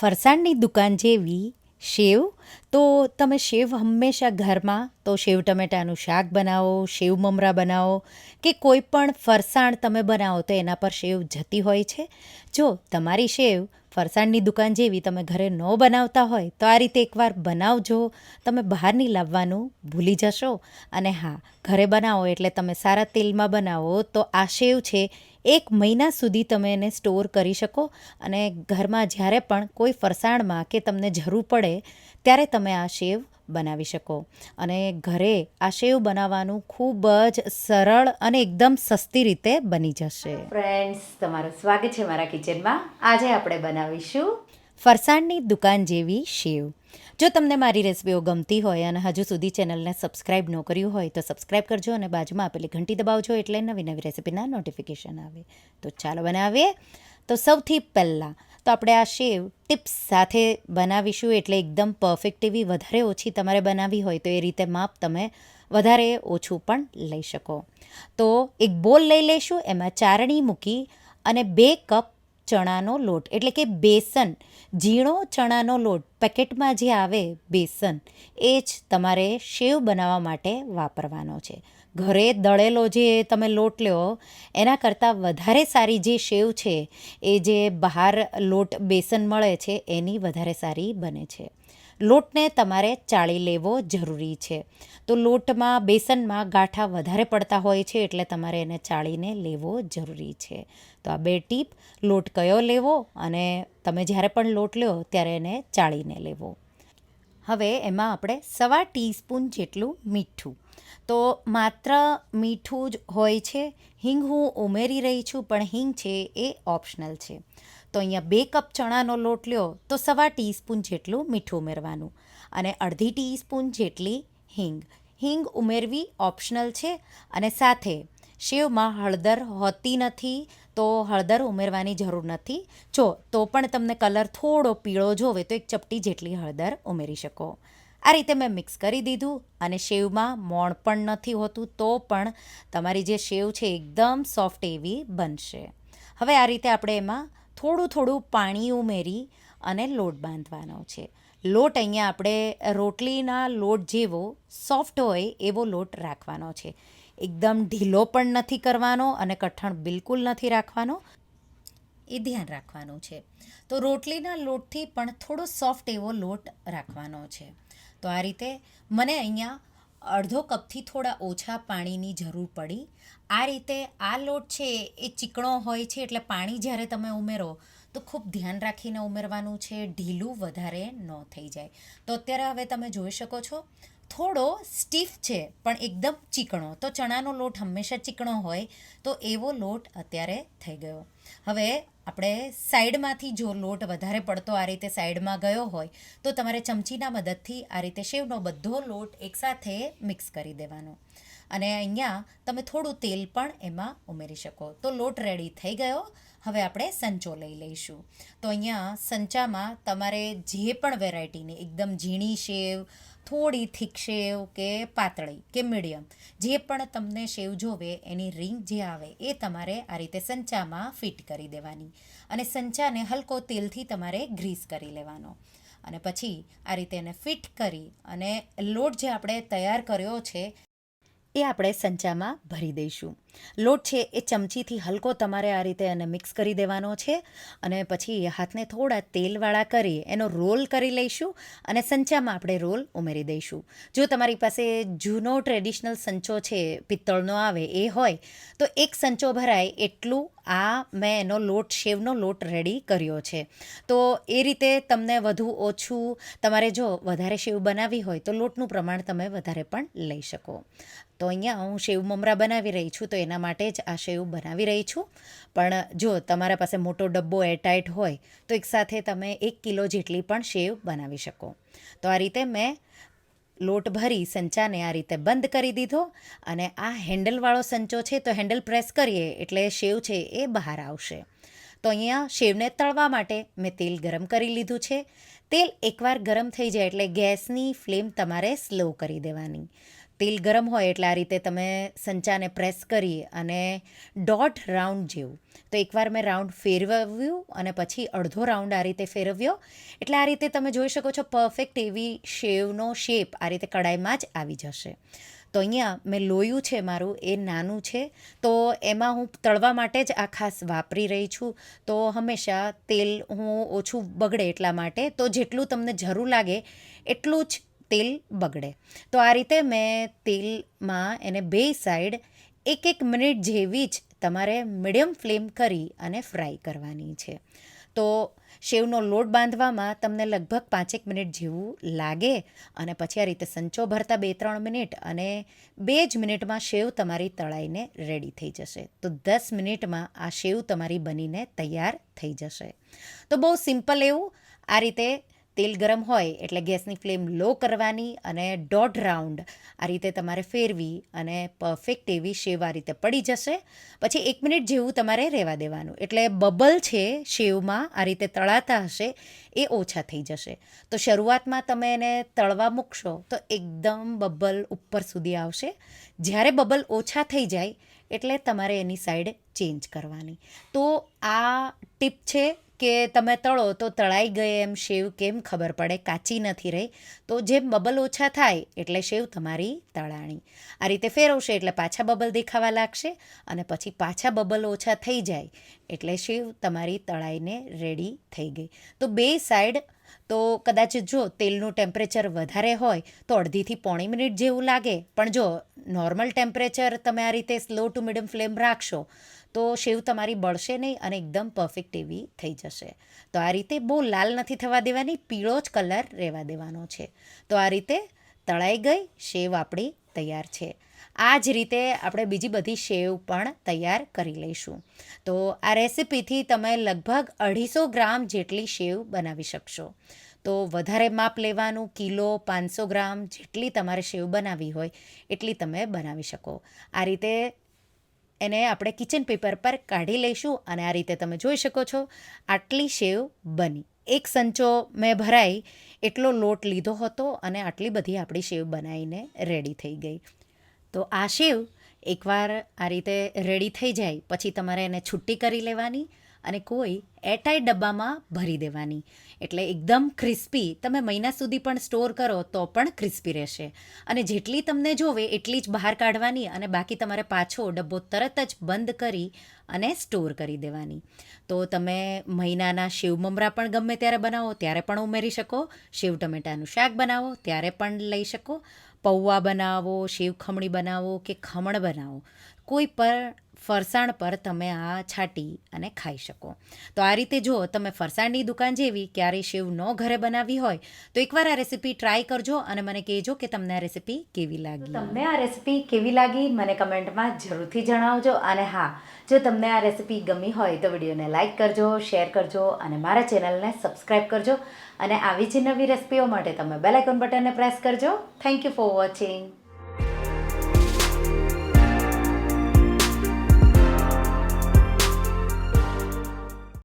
ફરસાણની દુકાન જેવી સેવ, તો તમે સેવ હંમેશા ઘરમાં, તો સેવ ટમેટાનું શાક બનાવો, સેવ મમરા બનાવો, કે કોઈ પણ ફરસાણ તમે બનાવો તો એના પર સેવ જતી હોય છે? જો તમારી સેવ ફરસાણની દુકાન જેવી તમે ઘરે ન બનાવતા હોય તો આ રીતે એકવાર બનાવજો. તમે બહારની લાવવાનું ભૂલી જશો. અને હા, ઘરે બનાવો એટલે તમે સારા તેલમાં બનાવો તો આ શેવ છે. એક મહિના સુધી તમે એને સ્ટોર કરી શકો. અને ઘરમાં જ્યારે પણ કોઈ ફરસાણમાં કે તમને જરૂર પડે, ત્યારે તમે આ સેવ બનાવી શકો. અને ઘરે આ સેવ બનાવવાનું ખૂબ જ સરળ અને એકદમ સસ્તી રીતે બની જશે. ફ્રેન્ડ્સ તમારું સ્વાગત છે મારા કિચનમાં. આજે આપણે બનાવીશું ફરસાણની દુકાન જેવી શેવ જો તમને મારી રેસીપીઓ ગમતી હોય અને હજુ સુધી ચેનલને સબસ્ક્રાઇબ ન કર્યું હોય તો સબસ્ક્રાઇબ કરજો અને બાજુમાં આપેલી ઘંટી દબાવજો એટલે નવી નવી રેસીપીના નોટિફિકેશન આવે. તો ચાલો બનાવીએ. તો સૌથી પહેલાં તો આપણે આ શેવ ટિપ્સ સાથે બનાવીશું એટલે એકદમ પરફેક્ટ એવી વધારે ઓછી તમારે બનાવી હોય તો એ રીતે માપ તમે વધારે ઓછું પણ લઈ શકો. તો એક બોલ લઈ લઈશું એમાં ચારણી મૂકી અને બે કપ ચણાનો લોટ, એટલે કે બેસન, ઝીણો ચણાનો લોટ પેકેટમાં જે આવે બેસન, એ જ તમારે શેવ બનાવવા માટે વાપરવાનો છે. ઘરે દળેલો જે તમે લોટ લ્યો, એના કરતાં વધારે સારી જે શેવ છે, એ જે બહાર લોટ બેસન મળે છે, એની વધારે સારી બને છે. લોટને તમારે ચાળી લેવો જરૂરી છે. તો લોટમાં, બેસનમાં ગાંઠા વધારે પડતા હોય છે, એટલે તમારે એને ચાળીને લેવો જરૂરી છે. તો આ બે ટીપ, લોટ કયો લેવો અને તમે જ્યારે પણ લોટ લ્યો, ત્યારે એને ચાળીને લેવો. હવે એમાં આપણે સવા ટીસ્પૂન જેટલું મીઠું તો માત્ર મીઠું જ હોય છે. હિંગ હું ઉમેરી રહી છું, પણ હિંગ છે એ ઓપ્શનલ છે. તો અહીંયા બે કપ ચણાનો લોટ લ્યો, તો સવા ટીસ્પૂન જેટલું મીઠું ઉમેરવાનું. અને અડધી ટીસ્પૂન જેટલી હિંગ. હિંગ ઉમેરવી ઓપ્શનલ છે. અને સાથે શેવમાં હળદર હોતી નથી, તો હળદર ઉમેરવાની જરૂર નથી. જો, તો પણ તમને કલર થોડો પીળો જોવે, તો એક ચપટી જેટલી હળદર ઉમેરી શકો. આ રીતે મેં મિક્સ કરી દીધું અને શેવમાં મોણ પણ નથી હોતું તો પણ તમારી જે શેવ છે એકદમ સોફ્ટ એવી બનશે. હવે આ રીતે આપણે એમાં થોડું થોડું પાણી ઉમેરી અને લોટ બાંધવાનો છે. લોટ અહીંયા આપણે રોટલીના લોટ જેવો સોફ્ટ હોય એવો લોટ રાખવાનો છે. એકદમ ઢીલો પણ નથી કરવાનો અને કઠણ બિલકુલ નથી રાખવાનો. એ ધ્યાન રાખવાનું છે. તો રોટલીના લોટથી પણ થોડો સોફ્ટ એવો લોટ રાખવાનો છે. તો આ રીતે મને અહીંયા અડધો કપથી થોડા ઓછા પાણીની જરૂર પડી. આ રીતે આ લોટ છે એ ચીકણો હોય છે એટલે પાણી જ્યારે તમે ઉમેરો તો ખૂબ ધ્યાન રાખીને ઉમેરવાનું છે. ઢીલું વધારે ન થઈ જાય. તો અત્યારે હવે તમે જોઈ શકો છો થોડો સ્ટીફ છે, પણ એકદમ ચીકણો. તો ચણાનો લોટ હંમેશા ચીકણો હોય, તો એવો લોટ અત્યારે થઈ ગયો. હવે આપણે સાઈડમાંથી જો લોટ વધારે પડતો આ રીતે સાઈડમાં ગયો હોય, તો તમારે ચમચીના મદદથી આ રીતે શેવનો બધો લોટ એકસાથે મિક્સ કરી દેવાનો. અને અહીંયા તમે થોડું તેલ પણ એમાં ઉમેરી શકો. તો લોટ રેડી થઈ ગયો. હવે આપણે સંચો લઈ લઈશું. તો અહીંયા સંચામાં તમારે જે પણ વેરાયટીની એકદમ ઝીણી શેવ થોડી થીક શેવ કે પાતળી કે મીડિયમ, જે પણ તમને શેવ જોવે, એની રિંગ જે આવે, એ તમારે આ રીતે સંચામાં ફિટ કરી દેવાની. અને સંચાને હલકો તેલથી તમારે ગ્રીસ કરી લેવાનો. અને પછી આ રીતે એને ફિટ કરી અને લોટ જે આપણે તૈયાર કર્યો છે એ આપણે સંચામાં ભરી દઈશું. લોટ છે એ ચમચીથી હલકો તમારે આ રીતે એને મિક્સ કરી દેવાનો છે અને પછી હાથને થોડા તેલવાળા કરી એનો રોલ કરી લઈશું અને સંચામાં આપણે રોલ ઉમેરી દઈશું. જો તમારી પાસે જૂનો ટ્રેડિશનલ સંચો છે, પિત્તળનો આવે એ હોય, તો એક સંચો ભરાય એટલું આ મેં એનો લોટ, શેવનો લોટ રેડી કર્યો છે. તો એ રીતે તમને વધુ ઓછું, તમારે જો વધારે શેવ બનાવવી હોય તો લોટનું પ્રમાણ તમે વધારે પણ લઈ શકો. તો અહીંયા હું શેવ મમરા બનાવી રહી છું, તો એના માટે જ આ શેવ બનાવી રહી છું. પણ જો તમારા પાસે મોટો ડબ્બો એરટાઇટ હોય, તો એકસાથે તમે એક કિલો જેટલી પણ શેવ બનાવી શકો. તો આ રીતે મેં લોટ ભરી સંચાને આ રીતે બંધ કરી દીધો અને આ હેન્ડલવાળો સંચો છે, તો હેન્ડલ પ્રેસ કરીએ એટલે શેવ છે એ બહાર આવશે. તો અહીંયા શેવને તળવા માટે મેં તેલ ગરમ કરી લીધું છે. તેલ એકવાર ગરમ થઈ જાય એટલે ગેસની ફ્લેમ તમારે સ્લો કરી દેવાની. તેલ ગરમ હોય એટલે આ રીતે તમે સંચાને પ્રેસ કરી અને દોઢ રાઉન્ડ જેવું. તો એકવાર મેં રાઉન્ડ ફેરવ્યું અને પછી અડધો રાઉન્ડ આ રીતે ફેરવ્યો. એટલે આ રીતે તમે જોઈ શકો છો પરફેક્ટ એવી શેવનો શેપ આ રીતે કડાઈમાં જ આવી જશે. તો અહીંયા મેં લોયું છે મારું, એ નાનું છે. તો એમાં હું તળવા માટે જ આ ખાસ વાપરી રહી છું. તો હંમેશા તેલ હું ઓછું બગડે એટલા માટે. તો જેટલું તમને જરૂર લાગે એટલું જ તેલ બગડે. તો આ રીતે મેં તેલમાં એને બે સાઈડ એક એક મિનિટ જેવી જ તમારે મીડિયમ ફ્લેમ કરી અને ફ્રાય કરવાની છે. તો શેવનો લોટ બાંધવામાં તમને લગભગ પાંચેક મિનિટ જેવું લાગે અને પછી આ રીતે સંચો ભરતા બે ત્રણ મિનિટ અને બે જ મિનિટમાં શેવ તમારી તળાઈને રેડી થઈ જશે. તો દસ મિનિટમાં આ શેવ તમારી બનીને તૈયાર થઈ જશે. તો બહુ સિમ્પલ એવું આ રીતે તેલ ગરમ હોય એટલે ગેસની ફ્લેમ લો કરવાની અને દોઢ રાઉન્ડ આ રીતે તમારે ફેરવી અને પરફેક્ટ એવી શેવ આ રીતે પડી જશે. પછી એક મિનિટ જેવું તમારે રહેવા દેવાનું. એટલે બબલ છે શેવમાં આ રીતે તળાતા હશે, એ ઓછા થઈ જશે. તો શરૂઆતમાં તમે એને તળવા મૂકશો તો એકદમ બબલ ઉપર સુધી આવશે. જ્યારે બબલ ઓછા થઈ જાય એટલે તમારે એની સાઈડ ચેન્જ કરવાની. તો આ ટીપ છે કે તમે તળો તો તળાઈ ગઈ એમ શેવ કેમ ખબર પડે? કાચી નથી રહી. તો જેમ બબલ ઓછા થાય, એટલે શેવ તમારી તળાણી. આ રીતે ફેરવશે, એટલે પાછા બબલ દેખાવા લાગશે અને પછી પાછા બબલ ઓછા થઈ જાય, એટલે શેવ તમારી તળાઈને રેડી થઈ ગઈ. તો બે સાઈડ તો કદાચ જો તેલનું ટેમ્પરેચર વધારે હોય, તો અડધીથી પોણી મિનિટ જેવું લાગે. પણ જો નોર્મલ ટેમ્પરેચર તમે આ રીતે સ્લો ટુ મીડિયમ ફ્લેમ રાખશો તો શેવ તમારી બળશે નહીં અને એકદમ પરફેક્ટ એવી થઈ જશે. તો આ રીતે બહુ લાલ નથી થવા દેવાની, પીળો જ કલર રહેવા દેવાનો છે. તો આ રીતે તળાઈ ગઈ, શેવ આપણી તૈયાર છે. આ જ રીતે આપણે બીજી બધી શેવ પણ તૈયાર કરી લઈશું. તો આ રેસિપીથી તમે લગભગ અઢીસો ગ્રામ જેટલી શેવ બનાવી શકશો. તો વધારે માપ લેવાનું, કિલો, પાંચસો ગ્રામ જેટલી તમારે શેવ બનાવવી હોય, એટલી તમે બનાવી શકો. આ રીતે એને આપણે કિચન પેપર પર કાઢી લઈશું અને આ રીતે તમે જોઈ શકો છો, આટલી શેવ બની. એક સંચો મેં ભરાઈ, એટલો લોટ લીધો હતો અને આટલી બધી આપણી શેવ બનાવીને રેડી થઈ ગઈ. તો આ શેવ એકવાર આ રીતે રેડી થઈ જાય, પછી તમારે એને છુટ્ટી કરી લેવાની અને કોઈ એરટાઈટ ડબ્બામાં ભરી દેવાની. એટલે એકદમ ક્રિસ્પી તમે મહિના સુધી પણ સ્ટોર કરો તો પણ ક્રિસ્પી રહેશે. અને જેટલી તમને જોવે એટલી જ બહાર કાઢવાની અને બાકી તમારે પાછો ડબ્બો તરત જ બંધ કરી અને સ્ટોર કરી દેવાની. તો તમે મહિનાના શિવ મમરા પણ ગમે ત્યારે બનાવો, ત્યારે પણ ઉમેરી શકો. શિવ ટમેટાનું શાક બનાવો, ત્યારે પણ લઈ શકો. પૌવા બનાવો શિવ ખમણી બનાવો કે ખમણ બનાવો. કોઈ પણ ફરસાણ પર તમે આ છાંટી અને ખાઈ શકો. તો આ રીતે જો તમે ફરસાણની દુકાન જેવી ક્યારેય શેવ ન ઘરે બનાવી હોય, તો એકવાર આ રેસીપી ટ્રાય કરજો અને મને કહેજો કે તમને આ રેસીપી કેવી લાગી. તમને આ રેસીપી કેવી લાગી મને કમેન્ટમાં જરૂરથી જણાવજો. અને હા, જો તમને આ રેસીપી ગમી હોય તો વિડીયોને લાઇક કરજો, શેર કરજો અને મારા ચેનલને સબસ્ક્રાઈબ કરજો. અને આવી જ નવી રેસીપીઓ માટે તમે બેલ આઇકોન બટનને પ્રેસ કરજો. Thank you for watching.